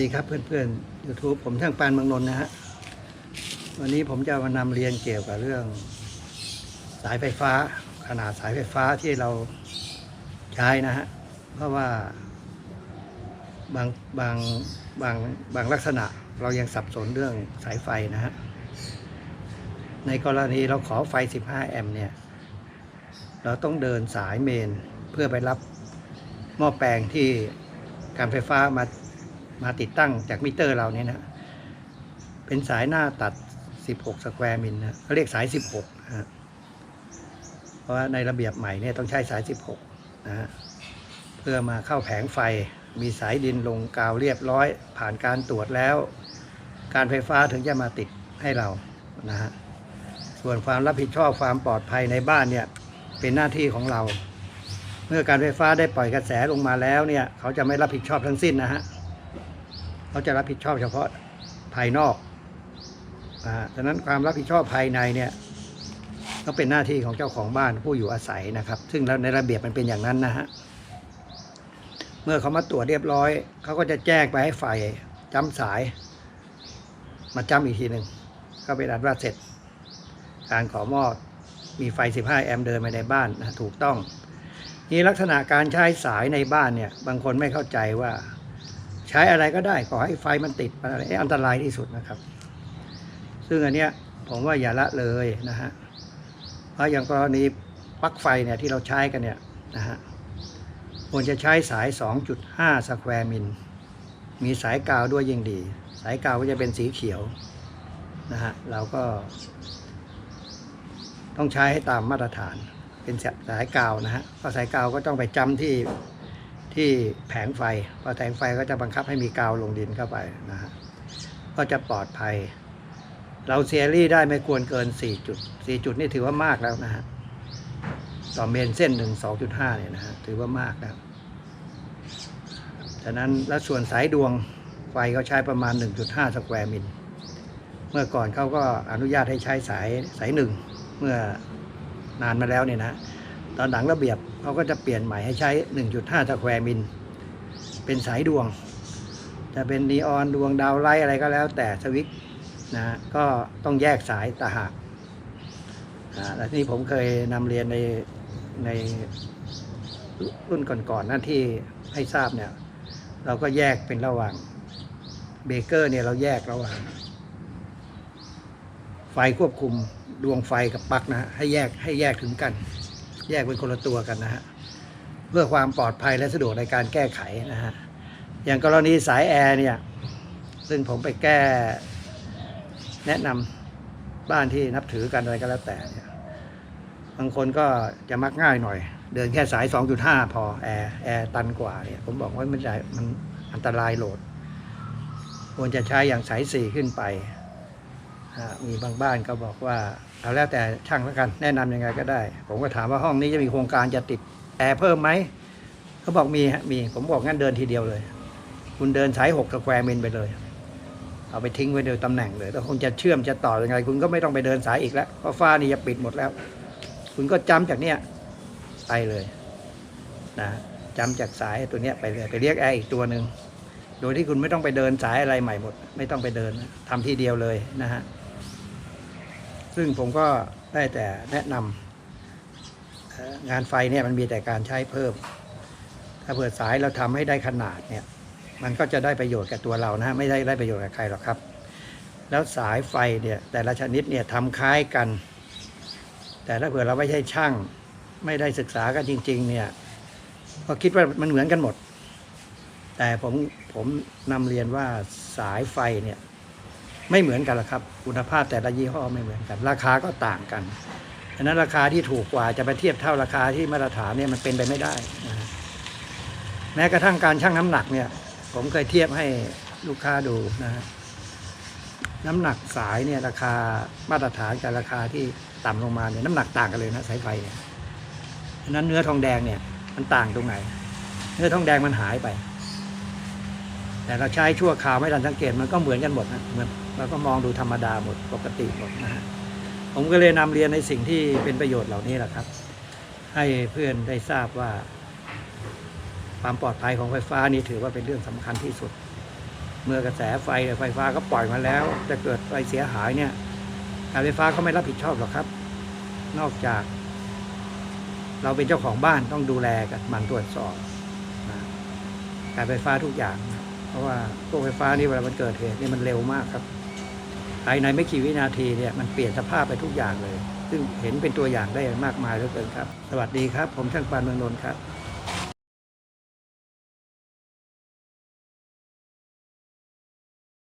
สวัสดีครับเพื่อนๆ YouTube ผมช่างปานเมืองนนท์นะฮะ วันนี้ผมจะมานำเรียนเกี่ยวกับเรื่อง สายไฟฟ้า ขนาดสายไฟฟ้าที่เราใช้นะฮะ เพราะว่าบางบางบางบางลักษณะเรายังสับสนเรื่องสายไฟนะฮะ ในกรณีเราขอไฟ 15 แอมป์เนี่ย เราต้องเดินสายเมนเพื่อไปรับหม้อแปลงที่การไฟฟ้ามา มาติดตั้งจากมิเตอร์เราเนี่ยนะเป็นสายหน้าตัด 16 สแควร์มิลนะเขาเรียกสาย 16นะฮะเพราะว่าในระเบียบใหม่เนี่ยต้องใช้สาย 16นะเพื่อมาเข้าแผงไฟมีสายดินลงกาวเรียบร้อย ผ่านการตรวจแล้ว การไฟฟ้าถึงจะมาติดให้เรานะฮะส่วนความรับผิดชอบความปลอดภัยในบ้านเนี่ยเป็นหน้าที่ของเรา เมื่อการไฟฟ้าได้ปล่อยกระแสลงมาแล้วเนี่ย เขาจะไม่รับผิดชอบทั้งสิ้นนะฮะ เขาจะรับผิดชอบเฉพาะภายนอกอ่าดังนั้นความรับผิดชอบภายในเนี่ยก็เป็นหน้าที่ของเจ้าของบ้านผู้อยู่อาศัยนะครับ ซึ่งในระเบียบมันเป็นอย่างนั้นนะฮะ เมื่อเขามาตรวจเรียบร้อย เขาก็จะแจ้งไปให้ฝ่ายจำสาย มาจำอีกทีหนึ่งก็เป็นอันว่าเสร็จ การขอมอบมีไฟ 15 แอมป์เดินมาในบ้านนะถูกต้องนี่ลักษณะการใช้สายในบ้านเนี่ย บางคนไม่เข้าใจว่า ใช้อะไรก็ได้ขอให้ไฟมันติดอะไรอันตรายที่สุดนะครับ ซึ่งอันเนี้ยผมว่าอย่าละเลยนะฮะเพราะอย่างกรณีปลั๊กไฟเนี่ยที่เราใช้กันเนี่ยนะฮะควรจะใช้สาย 2.5 สแควร์มิล มีสายกาวด้วยยิ่งดี สายกาวก็จะเป็นสีเขียวนะฮะ เราก็ ต้องใช้ให้ตามมาตรฐาน เป็นสายกาวนะฮะเพราะสายกาวก็ต้องไปจำที่ ที่แผงไฟพอแผงไฟก็จะบังคับให้มีกาวลงดินเข้าไปนะฮะก็จะปลอดภัย เราเซียรี่ได้ไม่ควรเกิน 4 จุด 4 จุดนี่ถือว่ามากแล้วนะฮะต่อเมนเส้นหนึ่ง2.5เนี่ยนะฮะถือว่ามากแล้วฉะนั้นแล้วส่วนสายดวงไฟก็ใช้ประมาณ 1.5 สแควร์มิล เมื่อก่อนเขาก็อนุญาตให้ใช้สายสายหนึ่งเมื่อนานมาแล้วเนี่ยนะ ตอนหลังระเบียบเขาก็จะเปลี่ยนใหม่ให้ใช้ 1.5สแควร์มิล เป็นสายดวง จะเป็นนีออนดวงดาวไลท์อะไรก็แล้วแต่สวิตช์นะก็ต้องแยกสายตางหากอ่าและนี่ผมเคยนำเรียนในในรุ่นก่อนๆนั่นที่ให้ทราบเนี่ย เราก็แยกเป็นระหว่างเบเกอร์เนี่ยเราแยกระหว่างไฟควบคุมดวงไฟกับปลั๊กนะ ให้แยกให้แยกถึงกัน แยกเป็นคนละตัวกันนะฮะเพื่อความปลอดภัยและสะดวกในการแก้ไขนะฮะอย่างกรณีสายแอร์เนี่ยซึ่งผมไปแก้แนะนำบ้านที่นับถือกันอะไรก็แล้วแต่เนี่ยบางคนก็จะมักง่ายหน่อย เดินแค่สาย 2.5 พอแอร์แอร์ตันกว่าเนี่ยผมบอกว่ามันใหญ่มันอันตรายโหลด ควรจะใช้อย่างสาย 4 ขึ้นไป มีบางบ้านก็บอกว่าเอาแล้วแต่ช่างแล้วกันแนะนำยังไงก็ได้ ผมก็ถามว่าห้องนี้จะมีโครงการจะติดแอร์เพิ่มไหมเขาบอกมีฮะมีผมบอกงั้นเดินทีเดียวเลย คุณเดินสายหกสแควร์มิลไปเลย เอาไปทิ้งไว้โดยตำแหน่งเลยแล้วคงจะเชื่อมจะต่อยังไง คุณก็ไม่ต้องไปเดินสายอีกแล้วเพราะฟ้านี่จะปิดหมดแล้ว คุณก็จำจากเนี้ยไปเลยนะจำจากสายตัวเนี้ยไปเลยไปเรียกแอร์อีกตัวหนึ่งโดยที่คุณไม่ต้องไปเดินสายอะไรใหม่หมด ไม่ต้องไปเดินทำทีเดียวเลยนะฮะ ซึ่งผมก็ได้แต่แนะนำงานไฟเนี่ยมันมีแต่การใช้เพิ่ม ถ้าเปิดสายเราทำให้ได้ขนาดเนี่ย มันก็จะได้ประโยชน์กับตัวเรานะฮะไม่ได้ได้ประโยชน์กับใครหรอกครับ แล้วสายไฟเนี่ยแต่ละชนิดเนี่ยทำคล้ายกัน แต่ถ้าเผื่อเราไม่ใช่ช่าง ไม่ได้ศึกษากันจริง ๆ เนี่ยก็คิดว่ามันเหมือนกันหมด แต่ผมผมนำเรียนว่าสายไฟเนี่ย ไม่เหมือนกันหรอกครับ คุณภาพแต่ละยี่ห้อไม่เหมือนกัน ราคาก็ต่างกันฉะนั้นราคาที่ถูกกว่าจะไปเทียบเท่าราคาที่มาตรฐานเนี่ยมันเป็นไปไม่ได้นะแม้กระทั่งการชั่งน้ำหนักเนี่ย ผมเคยเทียบให้ลูกค้าดูนะฮะน้ำหนักสายเนี่ยราคามาตรฐานกับราคาที่ต่ำลงมาเนี่ยน้ำหนักต่างกันเลยนะสายไฟเนี่ยฉะนั้นเนื้อทองแดงเนี่ย มันต่างตรงไหน เนื้อทองแดงมันหายไป แต่เราใช้ชั่วคราวไม่ทันสังเกตมันก็เหมือนกันหมดนะเหมือน เราก็มองดูธรรมดาหมดปกติหมดนะฮะผมก็เลยนำเรียนในสิ่งที่เป็นประโยชน์เหล่านี้แหละครับ ให้เพื่อนได้ทราบว่า ความปลอดภัยของไฟฟ้านี่ถือว่าเป็นเรื่องสำคัญที่สุด เมื่อกระแสไฟเนี่ยไฟฟ้าก็ปล่อยมาแล้วจะเกิดไฟเสียหายเนี่ยการไฟฟ้าเขาไม่รับผิดชอบหรอกครับ นอกจาก เราเป็นเจ้าของบ้านต้องดูแลกันมันตรวจสอบการไฟฟ้าทุกอย่าง เพราะว่าพวกไฟฟ้านี่เวลามันเกิดเหตุนี่มันเร็วมากครับายในไม่กี่วินาทีเนี่ยมันเปลี่ยนสภาพไปทุกอย่างเลย ซึ่งเห็นเป็นตัวอย่างได้มากมายเหลือเกินครับ สวัสดีครับ ผมช่างปานเมืองนนท์ครับ